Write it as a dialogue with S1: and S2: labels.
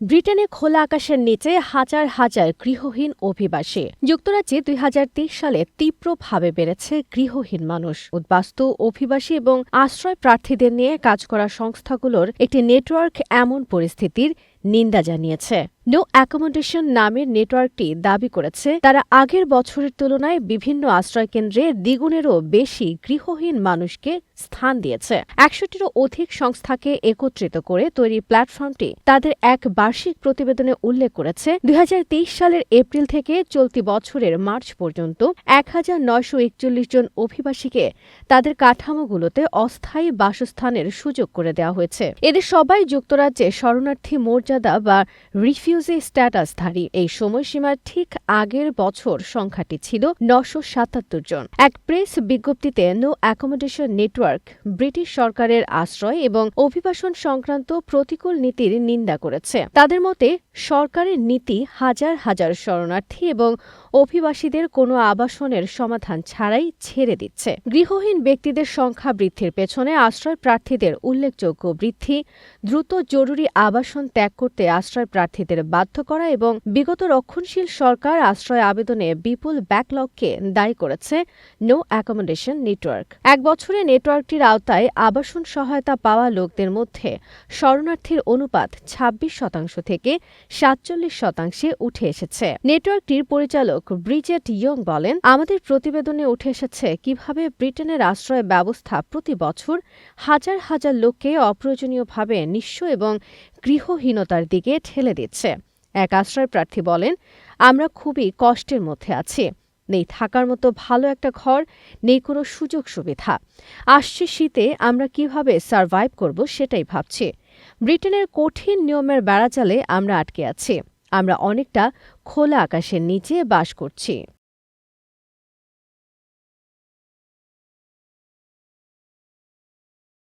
S1: ব্রিটেনে খোলা আকাশের নিচে হাজার হাজার গৃহহীন অভিবাসী। যুক্তরাজ্যে দুই সালে তীব্রভাবে বেড়েছে গৃহহীন মানুষ। উদ্বাস্তু অভিবাসী এবং আশ্রয় প্রার্থীদের নিয়ে কাজ করা সংস্থাগুলোর একটি নেটওয়ার্ক এমন পরিস্থিতির নিন্দা জানিয়েছে। নো অ্যাকোমোডেশন নামের নেটওয়ার্কটি দাবি করেছে, তারা আগের বছরের তুলনায় বিভিন্ন আশ্রয়কেন্দ্রে দ্বিগুণেরও বেশি গৃহহীন মানুষকে স্থান দিয়েছে। একশোটিরও অধিক সংস্থাকে একত্রিত করে তৈরি প্ল্যাটফর্মটি তাদের এক বার্ষিক প্রতিবেদনে উল্লেখ করেছে দুই হাজার তেইশ সালের এপ্রিল থেকে চলতি বছরের মার্চ পর্যন্ত এক হাজার নয়শো একচল্লিশ জন অভিবাসীকে তাদের কাঠামোগুলোতে অস্থায়ী বাসস্থানের সুযোগ করে দেওয়া হয়েছে। এদের সবাই যুক্তরাজ্যে শরণার্থী মর্যাদা বা রিফিউজি স্ট্যাটাসধারী এই সময়সীমার ঠিক আগের বছর সংখ্যাটি ছিল নশো সাতাত্তর জন। এক প্রেস বিজ্ঞপ্তিতে নো অ্যাকোমোডেশন নেটওয়ার্ক ব্রিটিশ সরকারের আশ্রয় এবং অভিবাসন সংক্রান্ত প্রতিকূল নীতির নিন্দা করেছে। তাদের মতে, সরকারের নীতি হাজার হাজার শরণার্থী এবং অভিবাসীদের কোনো আবাসনের সমাধান ছাড়াই ছেড়ে দিচ্ছে। গৃহহীন ব্যক্তিদের সংখ্যা বৃদ্ধির পেছনে আশ্রয় প্রার্থীদের উল্লেখযোগ্য বৃদ্ধি, দ্রুত জরুরি আবাসন ত্যাগ করতে আশ্রয় প্রার্থীদের বাধ্য করা এবং বিগত রক্ষণশীল সরকার আশ্রয় আবেদনে বিপুল ব্যাকলগকে দায়ী করেছে নো অ্যাকোমোডেশন নেটওয়ার্ক। এক বছরে নেটওয়ার্কটির আওতায় আবাসন সহায়তা পাওয়া লোকদের মধ্যে শরণার্থীর অনুপাত ২৬ শতাংশ থেকে সাতচল্লিশ শতাংশে উঠে এসেছে। নেটওয়ার্কটির পরিচালক ব্রিজেট ইয়ং বলেন, আমাদের প্রতিবেদনে উঠে এসেছে কীভাবে ব্রিটেনের আশ্রয় ব্যবস্থা প্রতি বছর হাজার হাজার লোককে অপ্রয়োজনীয়ভাবে নিঃস্ব এবং গৃহহীনতার দিকে ঠেলে দিচ্ছে। এক আশ্রয় প্রার্থী বলেন আমরা খুবই কষ্টের মধ্যে আছি। নেই থাকার মতো ভালো একটা ঘর, নেই কোনো সুযোগ সুবিধা। আসছে শীতে আমরা কীভাবে সার্ভাইভ করব সেটাই ভাবছি। ব্রিটেনের কঠিন নিয়মের বেড়াচালে আমরা আটকে আছি। আমরা অনেকটা খোলা আকাশের নিচে বাস করছি।